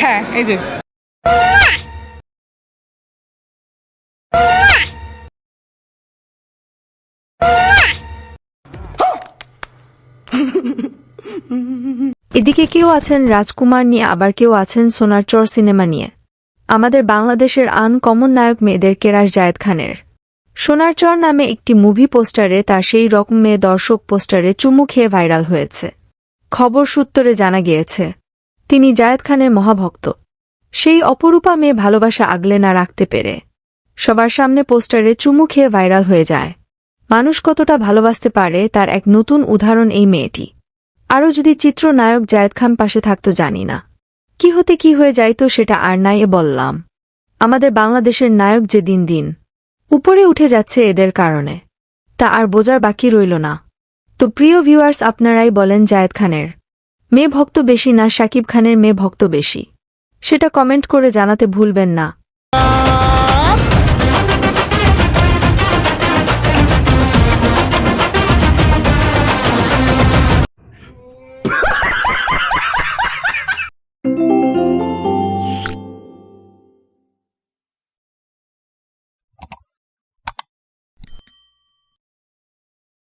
হ্যাঁ এই যে। এদিকে কেউ আছেন রাজকুমার নিয়ে, আবার কেউ আছেন সোনার চর সিনেমা নিয়ে। আমাদের বাংলাদেশের আনকমন নায়ক মেয়েদের কেরাস জায়েদ খানের। সোনার চর নামে একটি মুভি পোস্টারে তার সেই রকম মেয়ে দর্শক পোস্টারে চুমু খেয়ে ভাইরাল হয়েছে। খবর সূত্রে জানা গিয়েছে তিনি জায়েদ খানের মহাভক্ত। সেই অপরূপা মেয়ে ভালোবাসা আগলে না রাখতে পেরে সবার সামনে পোস্টারে চুমু খেয়ে ভাইরাল হয়ে যায়। মানুষ কতটা ভালোবাসতে পারে তার এক নতুন উদাহরণ এই মেয়েটি। আরও যদি চিত্রনায়ক জায়েদ খান পাশে থাকতো জানি না। কি হতে কি হয়ে যাইতো সেটা আর নাই বললাম। আমাদের বাংলাদেশের নায়ক যে দিন দিন উপরে উঠে যাচ্ছে এদের কারণে। তা আর বোঝার বাকি রইল না। তো প্রিয় ভিউয়ার্স, আপনারাই বলেন জায়েদ খানের মেয়ে ভক্ত বেশি না শাকিব খানের মেয়ে ভক্ত বেশি। সেটা কমেন্ট করে জানাতে ভুলবেন না।